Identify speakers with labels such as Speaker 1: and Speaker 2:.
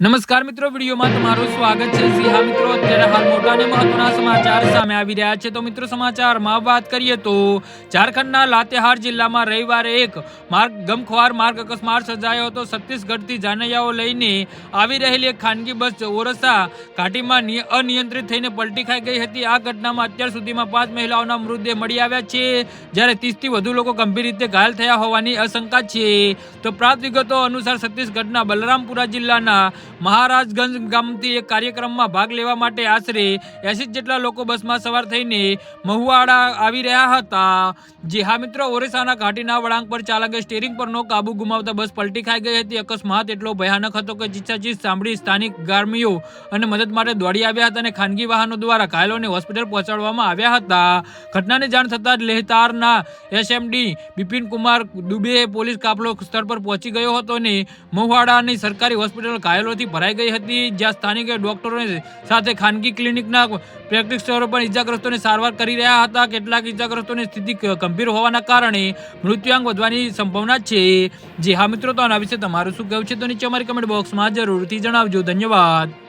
Speaker 1: નમસ્કાર મિત્રો, વિડીયોમાં તમારું સ્વાગત છે. જી હા મિત્રો, અત્યારે હાલ મોટા અને મહત્વના સમાચાર સામે આવી રહ્યા છે. તો મિત્રો, સમાચારમાં વાત કરીએ તો ઝારખંડના લાતેહાર જિલ્લામાં રવિવારે એક માર્ગ ગમખ્વાર માર્ગ અકસ્માત સર્જાયો હતો. છત્તીસગઢથી જાનૈયાઓ લઈને આવી રહેલી એક ખાનગી બસ ઓરસા ઘાટીમાં નિય- અનિયંત્રિત થઈને પલટી ખાઈ ગઈ હતી. આ ઘટનામાં અત્યાર સુધીમાં પાંચ મહિલાઓના મૃતદેહ મળી આવ્યા છે. જ્યારે ત્રીસથી વધુ લોકો ગંભીર રીતે ઘાયલ થયા હોવાની આશંકા છે. તો પ્રાપ્ત વિગતો અનુસાર છત્તીસગઢના બલરામપુરા જિલ્લાના મહારાજગંજ ગામથી એક કાર્યક્રમમાં ભાગ લેવા માટે આશરે એસી જેટલા લોકો બસમાં સવાર થઈને મહુવાડા આવી રહ્યા હતા. જે હા મિત્રો ઓરિસ્સાના ઘાટીના વળાંક પર ચાલકે સ્ટેરિંગ પરનો કાબુ ગુમાવતા બસ પલટી ખાઈ ગઈ હતી. અકસ્માત એટલો ભયાનક હતો કે ચીચાચીસ સાંભળી સ્થાનિક ગાર્મીઓ અને મદદ માટે દોડી આવ્યા હતા અને ખાનગી વાહનો દ્વારા ઘાયલોને હોસ્પિટલ પહોંચાડવામાં આવ્યા હતા. ઘટનાની જાણ થતાં જ લેહતારના એસએમડી બિપિન કુમાર દુબે પોલીસ કાફલો સ્થળ પર પહોંચી ગયો હતો અને મહુવાડાની સરકારી હોસ્પિટલ ઘાયલોથી ભરાઈ ગઈ હતી, જ્યાં સ્થાનિક ડોક્ટરો સાથે ખાનગી ક્લિનિકના પ્રેક્ટિસરો પણ ઇજાગ્રસ્તોને સારવાર કરી રહ્યા હતા. કેટલાક ઇજાગ્રસ્તોની સ્થિતિ ગંભીર હોવાના કારણે મૃત્યુઆંક વધવાની સંભાવના છે. જે હા મિત્રો, તો આના વિશે તમારું શું કહેવું છે? તો નીચે અમારી કમેન્ટ બોક્સમાં જરૂરથી જણાવજો. ધન્યવાદ.